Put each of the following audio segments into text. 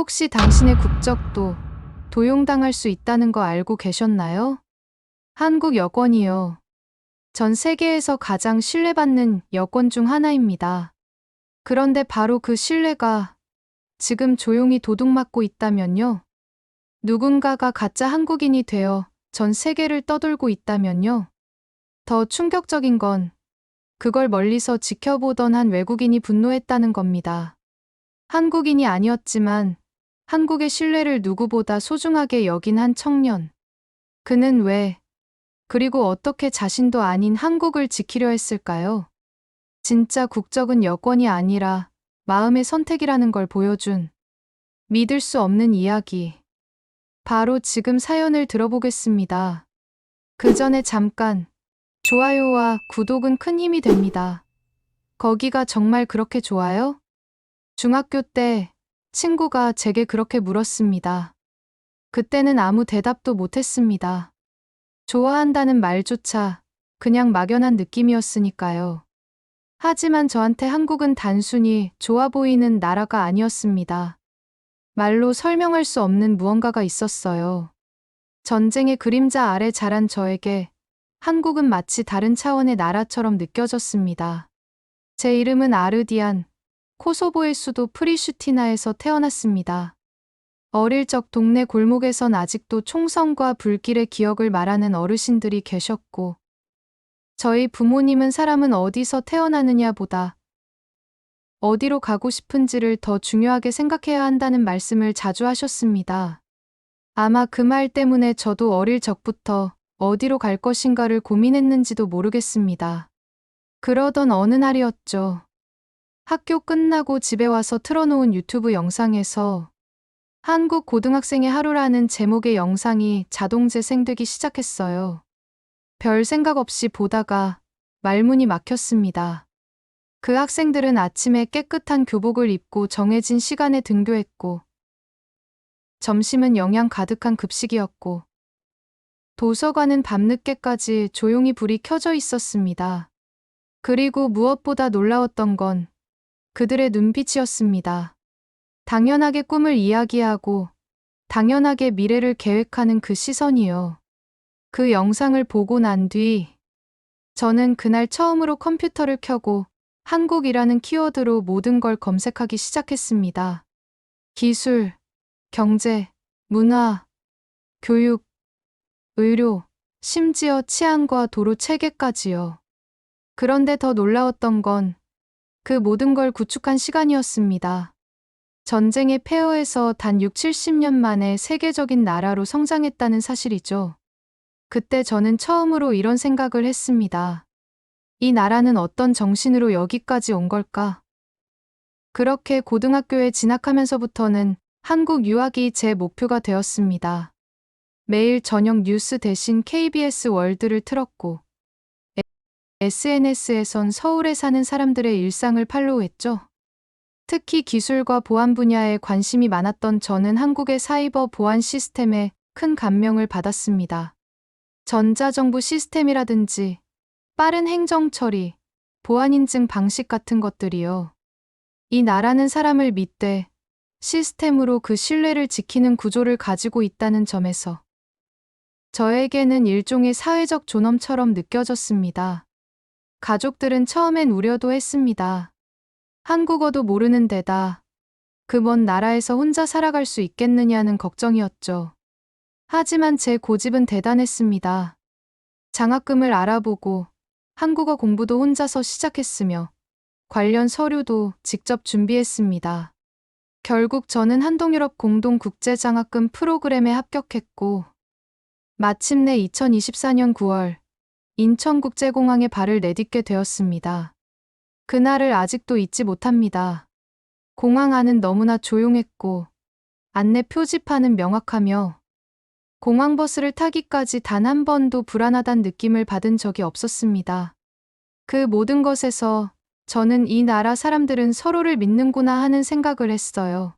혹시 당신의 국적도 도용당할 수 있다는 거 알고 계셨나요? 한국 여권이요. 전 세계에서 가장 신뢰받는 여권 중 하나입니다. 그런데 바로 그 신뢰가 지금 조용히 도둑맞고 있다면요. 누군가가 가짜 한국인이 되어 전 세계를 떠돌고 있다면요. 더 충격적인 건 그걸 멀리서 지켜보던 한 외국인이 분노했다는 겁니다. 한국인이 아니었지만 한국의 신뢰를 누구보다 소중하게 여긴 한 청년. 그는 왜, 그리고 어떻게 자신도 아닌 한국을 지키려 했을까요? 진짜 국적은 여권이 아니라 마음의 선택이라는 걸 보여준 믿을 수 없는 이야기. 바로 지금 사연을 들어보겠습니다. 그 전에 잠깐 좋아요와 구독은 큰 힘이 됩니다. 거기가 정말 그렇게 좋아요? 중학교 때 친구가 제게 그렇게 물었습니다. 그때는 아무 대답도 못했습니다. 좋아한다는 말조차 그냥 막연한 느낌이었으니까요. 하지만 저한테 한국은 단순히 좋아 보이는 나라가 아니었습니다. 말로 설명할 수 없는 무언가가 있었어요. 전쟁의 그림자 아래 자란 저에게 한국은 마치 다른 차원의 나라처럼 느껴졌습니다. 제 이름은 아르디안, 코소보의 수도 프리슈티나에서 태어났습니다. 어릴 적 동네 골목에선 아직도 총성과 불길의 기억을 말하는 어르신들이 계셨고, 저희 부모님은 사람은 어디서 태어나느냐 보다 어디로 가고 싶은지를 더 중요하게 생각해야 한다는 말씀을 자주 하셨습니다. 아마 그 말 때문에 저도 어릴 적부터 어디로 갈 것인가를 고민했는지도 모르겠습니다. 그러던 어느 날이었죠. 학교 끝나고 집에 와서 틀어놓은 유튜브 영상에서 한국 고등학생의 하루라는 제목의 영상이 자동 재생되기 시작했어요. 별 생각 없이 보다가 말문이 막혔습니다. 그 학생들은 아침에 깨끗한 교복을 입고 정해진 시간에 등교했고, 점심은 영양 가득한 급식이었고, 도서관은 밤늦게까지 조용히 불이 켜져 있었습니다. 그리고 무엇보다 놀라웠던 건 그들의 눈빛이었습니다. 당연하게 꿈을 이야기하고 당연하게 미래를 계획하는 그 시선이요. 그 영상을 보고 난 뒤 저는 그날 처음으로 컴퓨터를 켜고 한국이라는 키워드로 모든 걸 검색하기 시작했습니다. 기술, 경제, 문화, 교육, 의료, 심지어 치안과 도로 체계까지요. 그런데 더 놀라웠던 건 그 모든 걸 구축한 시간이었습니다. 전쟁의 폐허에서 단 6, 70년 만에 세계적인 나라로 성장했다는 사실이죠. 그때 저는 처음으로 이런 생각을 했습니다. 이 나라는 어떤 정신으로 여기까지 온 걸까? 그렇게 고등학교에 진학하면서부터는 한국 유학이 제 목표가 되었습니다. 매일 저녁 뉴스 대신 KBS 월드를 틀었고, SNS에선 서울에 사는 사람들의 일상을 팔로우했죠. 특히 기술과 보안 분야에 관심이 많았던 저는 한국의 사이버 보안 시스템에 큰 감명을 받았습니다. 전자정부 시스템이라든지 빠른 행정 처리, 보안 인증 방식 같은 것들이요. 이 나라는 사람을 믿되 시스템으로 그 신뢰를 지키는 구조를 가지고 있다는 점에서 저에게는 일종의 사회적 존엄처럼 느껴졌습니다. 가족들은 처음엔 우려도 했습니다. 한국어도 모르는 데다 그 먼 나라에서 혼자 살아갈 수 있겠느냐는 걱정이었죠. 하지만 제 고집은 대단했습니다. 장학금을 알아보고 한국어 공부도 혼자서 시작했으며 관련 서류도 직접 준비했습니다. 결국 저는 한동유럽 공동 국제장학금 프로그램에 합격했고 마침내 2024년 9월 인천국제공항에 발을 내딛게 되었습니다. 그날을 아직도 잊지 못합니다. 공항 안은 너무나 조용했고 안내 표지판은 명확하며 공항버스를 타기까지 단 한 번도 불안하단 느낌을 받은 적이 없었습니다. 그 모든 것에서 저는 이 나라 사람들은 서로를 믿는구나 하는 생각을 했어요.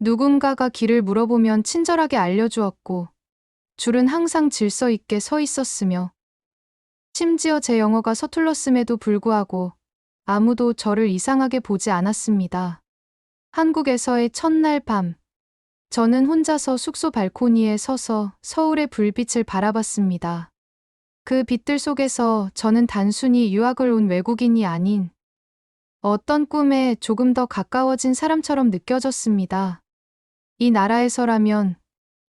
누군가가 길을 물어보면 친절하게 알려주었고, 줄은 항상 질서 있게 서 있었으며, 심지어 제 영어가 서툴렀음에도 불구하고 아무도 저를 이상하게 보지 않았습니다. 한국에서의 첫날 밤, 저는 혼자서 숙소 발코니에 서서 서울의 불빛을 바라봤습니다. 그 빛들 속에서 저는 단순히 유학을 온 외국인이 아닌 어떤 꿈에 조금 더 가까워진 사람처럼 느껴졌습니다. 이 나라에서라면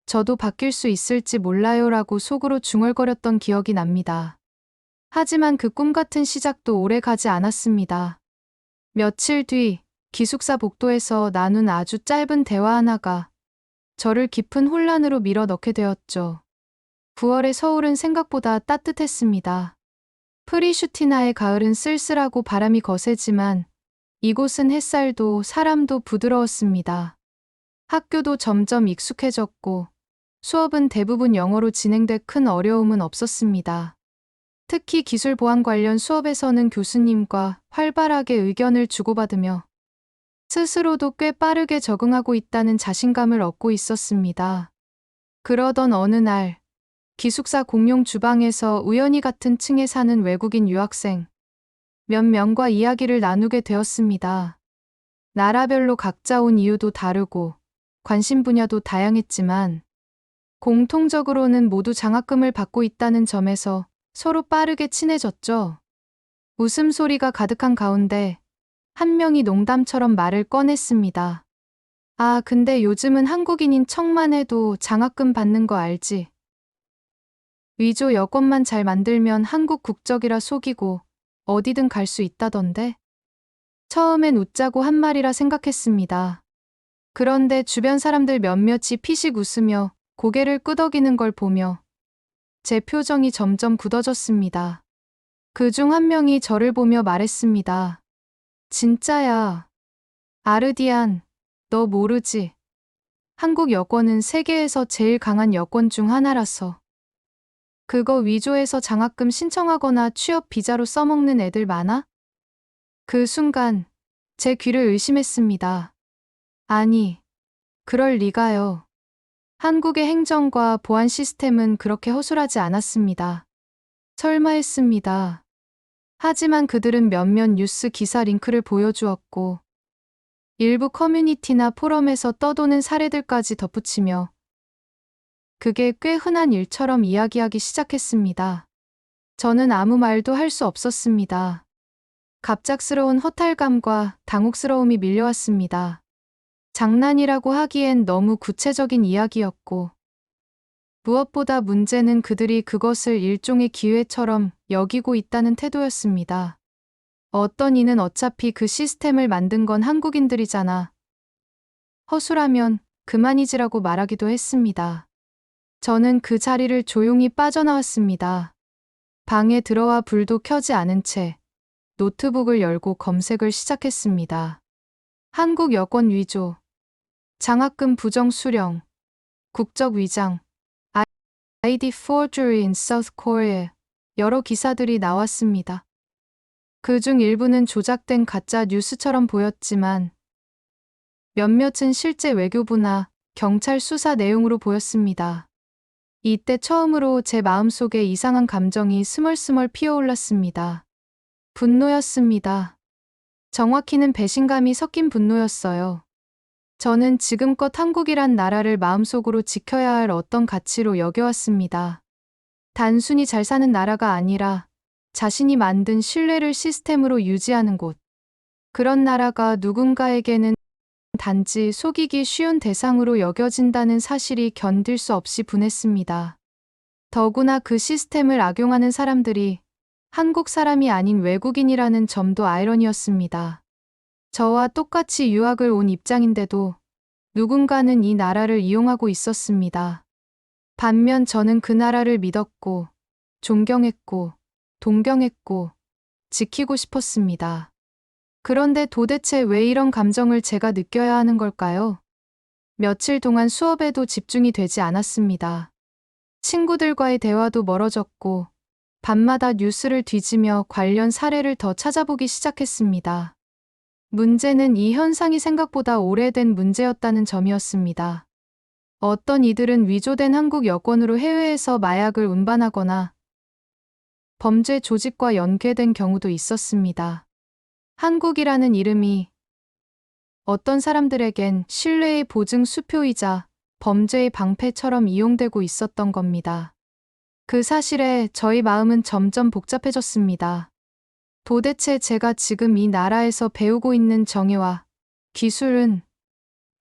저도 바뀔 수 있을지 몰라요라고 속으로 중얼거렸던 기억이 납니다. 하지만 그 꿈 같은 시작도 오래 가지 않았습니다. 며칠 뒤 기숙사 복도에서 나눈 아주 짧은 대화 하나가 저를 깊은 혼란으로 밀어 넣게 되었죠. 9월의 서울은 생각보다 따뜻했습니다. 프리슈티나의 가을은 쓸쓸하고 바람이 거세지만 이곳은 햇살도 사람도 부드러웠습니다. 학교도 점점 익숙해졌고 수업은 대부분 영어로 진행돼 큰 어려움은 없었습니다. 특히 기술 보안 관련 수업에서는 교수님과 활발하게 의견을 주고받으며 스스로도 꽤 빠르게 적응하고 있다는 자신감을 얻고 있었습니다. 그러던 어느 날, 기숙사 공용 주방에서 우연히 같은 층에 사는 외국인 유학생 몇 명과 이야기를 나누게 되었습니다. 나라별로 각자 온 이유도 다르고 관심 분야도 다양했지만 공통적으로는 모두 장학금을 받고 있다는 점에서 서로 빠르게 친해졌죠. 웃음소리가 가득한 가운데 한 명이 농담처럼 말을 꺼냈습니다. 아, 근데 요즘은 한국인인 척만 해도 장학금 받는 거 알지? 위조 여권만 잘 만들면 한국 국적이라 속이고 어디든 갈 수 있다던데? 처음엔 웃자고 한 말이라 생각했습니다. 그런데 주변 사람들 몇몇이 피식 웃으며 고개를 끄덕이는 걸 보며 제 표정이 점점 굳어졌습니다. 그 중 한 명이 저를 보며 말했습니다. 진짜야. 아르디안, 너 모르지? 한국 여권은 세계에서 제일 강한 여권 중 하나라서. 그거 위조해서 장학금 신청하거나 취업 비자로 써먹는 애들 많아? 그 순간 제 귀를 의심했습니다. 아니, 그럴 리가요. 한국의 행정과 보안 시스템은 그렇게 허술하지 않았습니다. 설마 했습니다. 하지만 그들은 몇몇 뉴스 기사 링크를 보여주었고, 일부 커뮤니티나 포럼에서 떠도는 사례들까지 덧붙이며, 그게 꽤 흔한 일처럼 이야기하기 시작했습니다. 저는 아무 말도 할 수 없었습니다. 갑작스러운 허탈감과 당혹스러움이 밀려왔습니다. 장난이라고 하기엔 너무 구체적인 이야기였고, 무엇보다 문제는 그들이 그것을 일종의 기회처럼 여기고 있다는 태도였습니다. 어떤 이는 어차피 그 시스템을 만든 건 한국인들이잖아. 허술하면 그만이지라고 말하기도 했습니다. 저는 그 자리를 조용히 빠져나왔습니다. 방에 들어와 불도 켜지 않은 채 노트북을 열고 검색을 시작했습니다. 한국 여권 위조, 장학금 부정 수령, 국적 위장, ID forgery in South Korea 여러 기사들이 나왔습니다. 그 중 일부는 조작된 가짜 뉴스처럼 보였지만 몇몇은 실제 외교부나 경찰 수사 내용으로 보였습니다. 이때 처음으로 제 마음속에 이상한 감정이 스멀스멀 피어올랐습니다. 분노였습니다. 정확히는 배신감이 섞인 분노였어요. 저는 지금껏 한국이란 나라를 마음속으로 지켜야 할 어떤 가치로 여겨왔습니다. 단순히 잘 사는 나라가 아니라 자신이 만든 신뢰를 시스템으로 유지하는 곳. 그런 나라가 누군가에게는 단지 속이기 쉬운 대상으로 여겨진다는 사실이 견딜 수 없이 분했습니다. 더구나 그 시스템을 악용하는 사람들이 한국 사람이 아닌 외국인이라는 점도 아이러니였습니다. 저와 똑같이 유학을 온 입장인데도 누군가는 이 나라를 이용하고 있었습니다. 반면 저는 그 나라를 믿었고, 존경했고, 동경했고, 지키고 싶었습니다. 그런데 도대체 왜 이런 감정을 제가 느껴야 하는 걸까요? 며칠 동안 수업에도 집중이 되지 않았습니다. 친구들과의 대화도 멀어졌고, 밤마다 뉴스를 뒤지며 관련 사례를 더 찾아보기 시작했습니다. 문제는 이 현상이 생각보다 오래된 문제였다는 점이었습니다. 어떤 이들은 위조된 한국 여권으로 해외에서 마약을 운반하거나 범죄 조직과 연계된 경우도 있었습니다. 한국이라는 이름이 어떤 사람들에겐 신뢰의 보증 수표이자 범죄의 방패처럼 이용되고 있었던 겁니다. 그 사실에 저희 마음은 점점 복잡해졌습니다. 도대체 제가 지금 이 나라에서 배우고 있는 정의와 기술은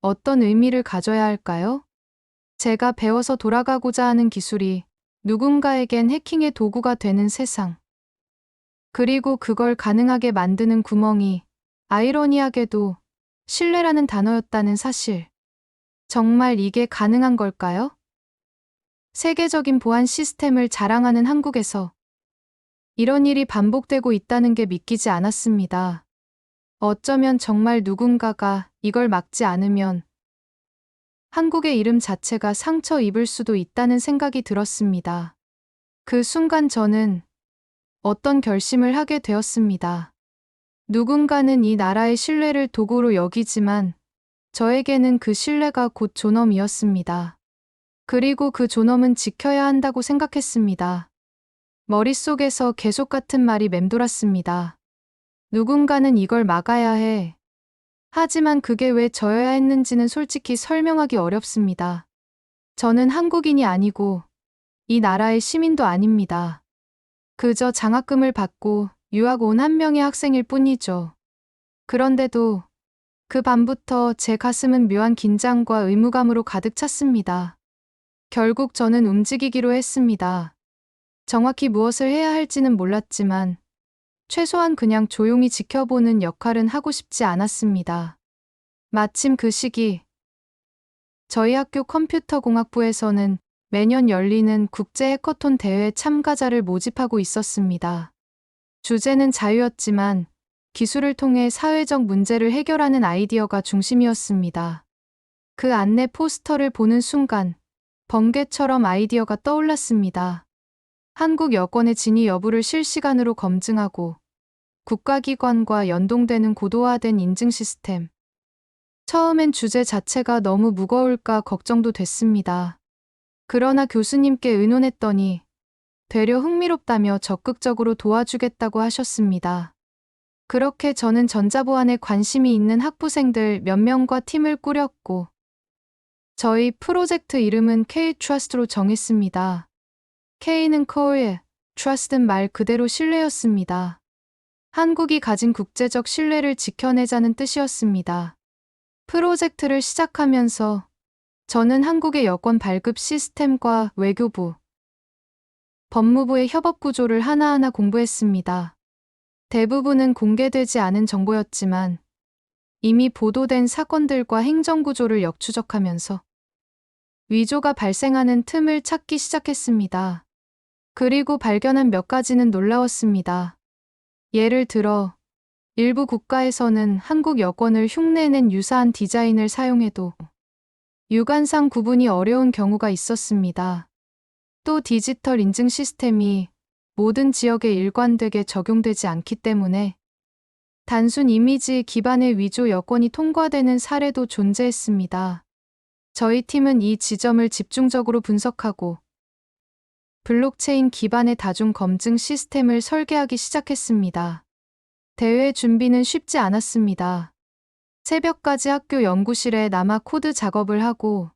어떤 의미를 가져야 할까요? 제가 배워서 돌아가고자 하는 기술이 누군가에겐 해킹의 도구가 되는 세상. 그리고 그걸 가능하게 만드는 구멍이 아이러니하게도 신뢰라는 단어였다는 사실. 정말 이게 가능한 걸까요? 세계적인 보안 시스템을 자랑하는 한국에서 이런 일이 반복되고 있다는 게 믿기지 않았습니다. 어쩌면 정말 누군가가 이걸 막지 않으면 한국의 이름 자체가 상처 입을 수도 있다는 생각이 들었습니다. 그 순간 저는 어떤 결심을 하게 되었습니다. 누군가는 이 나라의 신뢰를 도구로 여기지만 저에게는 그 신뢰가 곧 존엄이었습니다. 그리고 그 존엄은 지켜야 한다고 생각했습니다. 머릿속에서 계속 같은 말이 맴돌았습니다. 누군가는 이걸 막아야 해. 하지만 그게 왜 저여야 했는지는 솔직히 설명하기 어렵습니다. 저는 한국인이 아니고 이 나라의 시민도 아닙니다. 그저 장학금을 받고 유학 온 한 명의 학생일 뿐이죠. 그런데도 그 밤부터 제 가슴은 묘한 긴장과 의무감으로 가득 찼습니다. 결국 저는 움직이기로 했습니다. 정확히 무엇을 해야 할지는 몰랐지만 최소한 그냥 조용히 지켜보는 역할은 하고 싶지 않았습니다. 마침 그 시기 저희 학교 컴퓨터공학부에서는 매년 열리는 국제 해커톤 대회 참가자를 모집하고 있었습니다. 주제는 자유였지만 기술을 통해 사회적 문제를 해결하는 아이디어가 중심이었습니다. 그 안내 포스터를 보는 순간 번개처럼 아이디어가 떠올랐습니다. 한국 여권의 진위 여부를 실시간으로 검증하고 국가기관과 연동되는 고도화된 인증 시스템. 처음엔 주제 자체가 너무 무거울까 걱정도 됐습니다. 그러나 교수님께 의논했더니 되려 흥미롭다며 적극적으로 도와주겠다고 하셨습니다. 그렇게 저는 전자보안에 관심이 있는 학부생들 몇 명과 팀을 꾸렸고 저희 프로젝트 이름은 K-Trust로 정했습니다. K는 Korea, Trust는 말 그대로 신뢰였습니다. 한국이 가진 국제적 신뢰를 지켜내자는 뜻이었습니다. 프로젝트를 시작하면서 저는 한국의 여권 발급 시스템과 외교부, 법무부의 협업 구조를 하나하나 공부했습니다. 대부분은 공개되지 않은 정보였지만 이미 보도된 사건들과 행정구조를 역추적하면서 위조가 발생하는 틈을 찾기 시작했습니다. 그리고 발견한 몇 가지는 놀라웠습니다. 예를 들어 일부 국가에서는 한국 여권을 흉내낸 유사한 디자인을 사용해도 유관상 구분이 어려운 경우가 있었습니다. 또 디지털 인증 시스템이 모든 지역에 일관되게 적용되지 않기 때문에 단순 이미지 기반의 위조 여권이 통과되는 사례도 존재했습니다. 저희 팀은 이 지점을 집중적으로 분석하고 블록체인 기반의 다중 검증 시스템을 설계하기 시작했습니다. 대회 준비는 쉽지 않았습니다. 새벽까지 학교 연구실에 남아 코드 작업을 하고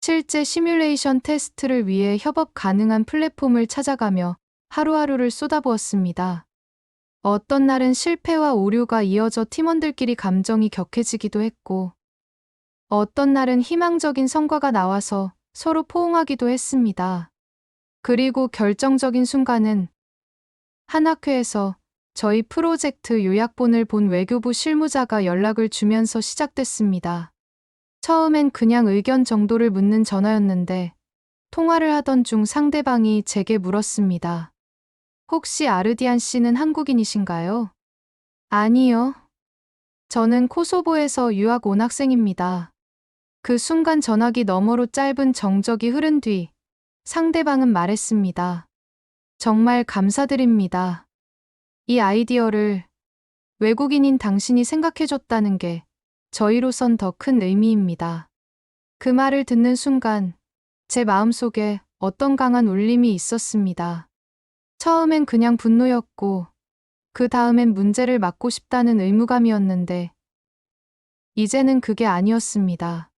실제 시뮬레이션 테스트를 위해 협업 가능한 플랫폼을 찾아가며 하루하루를 쏟아부었습니다. 어떤 날은 실패와 오류가 이어져 팀원들끼리 감정이 격해지기도 했고, 어떤 날은 희망적인 성과가 나와서 서로 포옹하기도 했습니다. 그리고 결정적인 순간은 한 학회에서 저희 프로젝트 요약본을 본 외교부 실무자가 연락을 주면서 시작됐습니다. 처음엔 그냥 의견 정도를 묻는 전화였는데 통화를 하던 중 상대방이 제게 물었습니다. 혹시 아르디안 씨는 한국인이신가요? 아니요. 저는 코소보에서 유학 온 학생입니다. 그 순간 전화기 너머로 짧은 정적이 흐른 뒤 상대방은 말했습니다. 정말 감사드립니다. 이 아이디어를 외국인인 당신이 생각해줬다는 게 저희로선 더 큰 의미입니다. 그 말을 듣는 순간 제 마음속에 어떤 강한 울림이 있었습니다. 처음엔 그냥 분노였고 그 다음엔 문제를 막고 싶다는 의무감이었는데 이제는 그게 아니었습니다.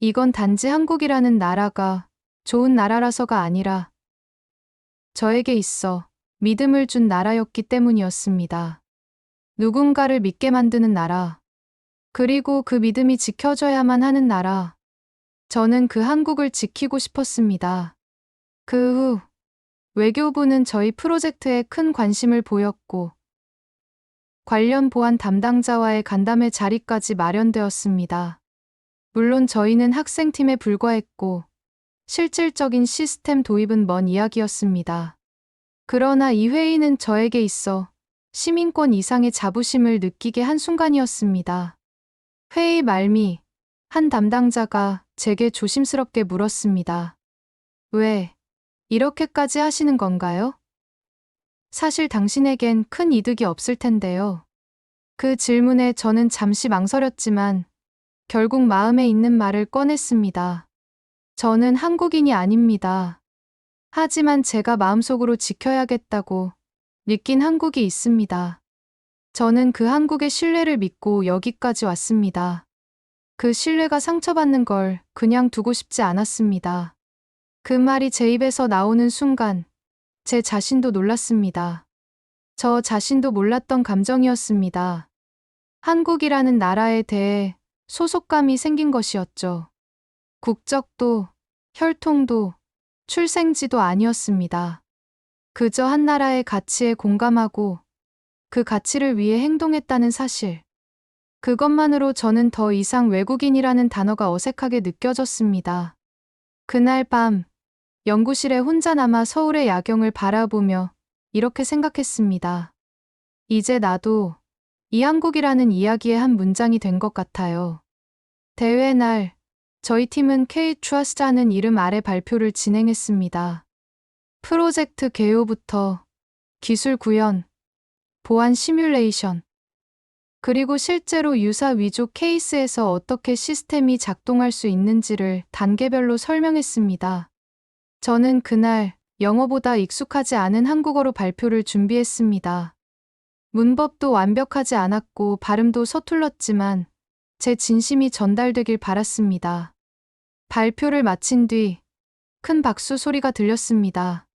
이건 단지 한국이라는 나라가 좋은 나라라서가 아니라 저에게 있어 믿음을 준 나라였기 때문이었습니다. 누군가를 믿게 만드는 나라. 그리고 그 믿음이 지켜져야만 하는 나라. 저는 그 한국을 지키고 싶었습니다. 그 후, 외교부는 저희 프로젝트에 큰 관심을 보였고, 관련 보안 담당자와의 간담회 자리까지 마련되었습니다. 물론 저희는 학생팀에 불과했고, 실질적인 시스템 도입은 먼 이야기였습니다. 그러나 이 회의는 저에게 있어 시민권 이상의 자부심을 느끼게 한 순간이었습니다. 회의 말미, 한 담당자가 제게 조심스럽게 물었습니다. 왜, 이렇게까지 하시는 건가요? 사실 당신에겐 큰 이득이 없을 텐데요. 그 질문에 저는 잠시 망설였지만 결국 마음에 있는 말을 꺼냈습니다. 저는 한국인이 아닙니다. 하지만 제가 마음속으로 지켜야겠다고 느낀 한국이 있습니다. 저는 그 한국의 신뢰를 믿고 여기까지 왔습니다. 그 신뢰가 상처받는 걸 그냥 두고 싶지 않았습니다. 그 말이 제 입에서 나오는 순간 제 자신도 놀랐습니다. 저 자신도 몰랐던 감정이었습니다. 한국이라는 나라에 대해 소속감이 생긴 것이었죠. 국적도, 혈통도, 출생지도 아니었습니다. 그저 한 나라의 가치에 공감하고 그 가치를 위해 행동했다는 사실. 그것만으로 저는 더 이상 외국인이라는 단어가 어색하게 느껴졌습니다. 그날 밤, 연구실에 혼자 남아 서울의 야경을 바라보며 이렇게 생각했습니다. 이제 나도 이 한국이라는 이야기의 한 문장이 된 것 같아요. 대회 날, 저희 팀은 K-트러스트라는 이름 아래 발표를 진행했습니다. 프로젝트 개요부터 기술 구현, 보안 시뮬레이션, 그리고 실제로 유사 위조 케이스에서 어떻게 시스템이 작동할 수 있는지를 단계별로 설명했습니다. 저는 그날 영어보다 익숙하지 않은 한국어로 발표를 준비했습니다. 문법도 완벽하지 않았고 발음도 서툴렀지만 제 진심이 전달되길 바랐습니다. 발표를 마친 뒤 큰 박수 소리가 들렸습니다.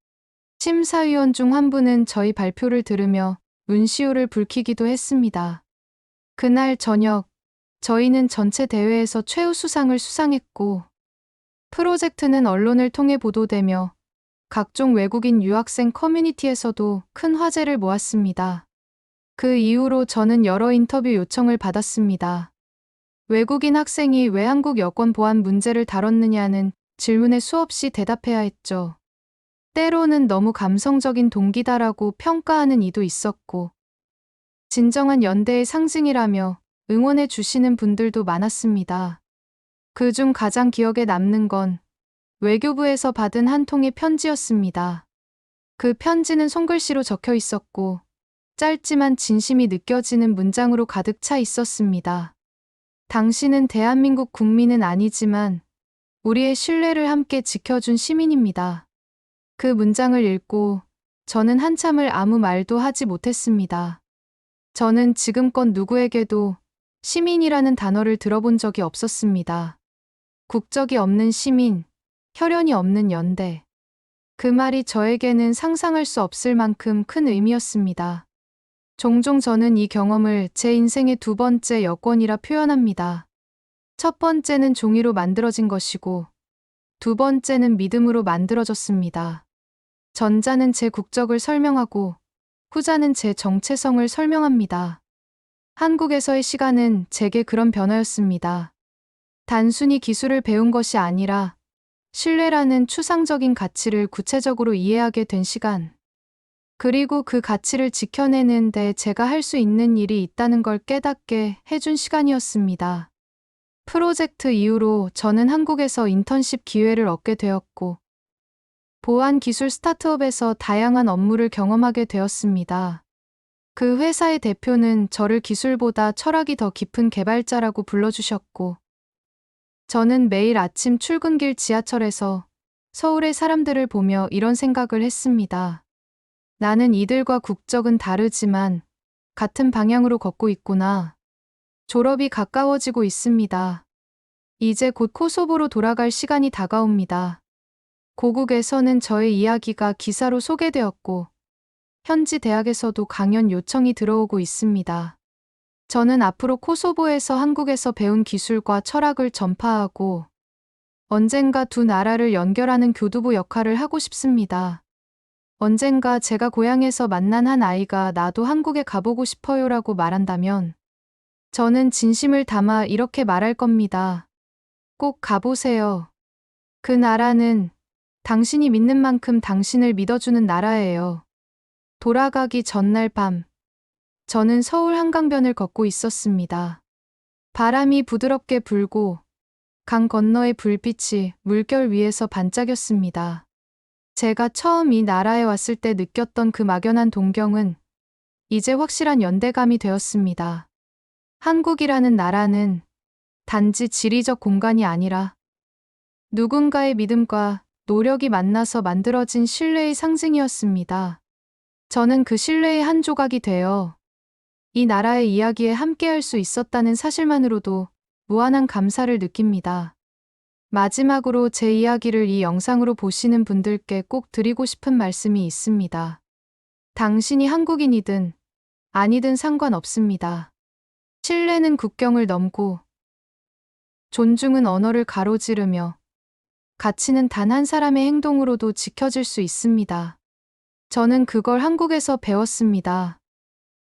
심사위원 중 한 분은 저희 발표를 들으며 눈시울을 붉히기도 했습니다. 그날 저녁, 저희는 전체 대회에서 최우수상을 수상했고, 프로젝트는 언론을 통해 보도되며 각종 외국인 유학생 커뮤니티에서도 큰 화제를 모았습니다. 그 이후로 저는 여러 인터뷰 요청을 받았습니다. 외국인 학생이 왜 한국 여권 보안 문제를 다뤘느냐는 질문에 수없이 대답해야 했죠. 때로는 너무 감성적인 동기다라고 평가하는 이도 있었고, 진정한 연대의 상징이라며 응원해 주시는 분들도 많았습니다. 그 중 가장 기억에 남는 건 외교부에서 받은 한 통의 편지였습니다. 그 편지는 손글씨로 적혀 있었고, 짧지만 진심이 느껴지는 문장으로 가득 차 있었습니다. 당신은 대한민국 국민은 아니지만 우리의 신뢰를 함께 지켜준 시민입니다. 그 문장을 읽고 저는 한참을 아무 말도 하지 못했습니다. 저는 지금껏 누구에게도 시민이라는 단어를 들어본 적이 없었습니다. 국적이 없는 시민, 혈연이 없는 연대. 그 말이 저에게는 상상할 수 없을 만큼 큰 의미였습니다. 종종 저는 이 경험을 제 인생의 두 번째 여권이라 표현합니다. 첫 번째는 종이로 만들어진 것이고, 두 번째는 믿음으로 만들어졌습니다. 전자는 제 국적을 설명하고, 후자는 제 정체성을 설명합니다. 한국에서의 시간은 제게 그런 변화였습니다. 단순히 기술을 배운 것이 아니라 신뢰라는 추상적인 가치를 구체적으로 이해하게 된 시간. 그리고 그 가치를 지켜내는데 제가 할 수 있는 일이 있다는 걸 깨닫게 해준 시간이었습니다. 프로젝트 이후로 저는 한국에서 인턴십 기회를 얻게 되었고, 보안 기술 스타트업에서 다양한 업무를 경험하게 되었습니다. 그 회사의 대표는 저를 기술보다 철학이 더 깊은 개발자라고 불러주셨고, 저는 매일 아침 출근길 지하철에서 서울의 사람들을 보며 이런 생각을 했습니다. 나는 이들과 국적은 다르지만 같은 방향으로 걷고 있구나. 졸업이 가까워지고 있습니다. 이제 곧 코소보로 돌아갈 시간이 다가옵니다. 고국에서는 저의 이야기가 기사로 소개되었고, 현지 대학에서도 강연 요청이 들어오고 있습니다. 저는 앞으로 코소보에서 한국에서 배운 기술과 철학을 전파하고, 언젠가 두 나라를 연결하는 교두보 역할을 하고 싶습니다. 언젠가 제가 고향에서 만난 한 아이가 나도 한국에 가보고 싶어요라고 말한다면, 저는 진심을 담아 이렇게 말할 겁니다. 꼭 가보세요. 그 나라는 당신이 믿는 만큼 당신을 믿어주는 나라예요. 돌아가기 전날 밤, 저는 서울 한강변을 걷고 있었습니다. 바람이 부드럽게 불고 강 건너의 불빛이 물결 위에서 반짝였습니다. 제가 처음 이 나라에 왔을 때 느꼈던 그 막연한 동경은 이제 확실한 연대감이 되었습니다. 한국이라는 나라는 단지 지리적 공간이 아니라 누군가의 믿음과 노력이 만나서 만들어진 신뢰의 상징이었습니다. 저는 그 신뢰의 한 조각이 되어 이 나라의 이야기에 함께할 수 있었다는 사실만으로도 무한한 감사를 느낍니다. 마지막으로 제 이야기를 이 영상으로 보시는 분들께 꼭 드리고 싶은 말씀이 있습니다. 당신이 한국인이든 아니든 상관없습니다. 신뢰는 국경을 넘고 존중은 언어를 가로지르며 가치는 단 한 사람의 행동으로도 지켜질 수 있습니다. 저는 그걸 한국에서 배웠습니다.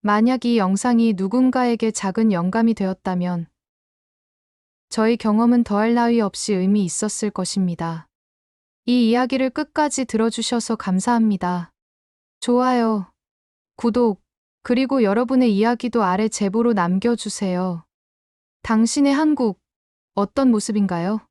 만약 이 영상이 누군가에게 작은 영감이 되었다면 저희 경험은 더할 나위 없이 의미 있었을 것입니다. 이 이야기를 끝까지 들어주셔서 감사합니다. 좋아요, 구독, 그리고 여러분의 이야기도 아래 제보로 남겨주세요. 당신의 한국, 어떤 모습인가요?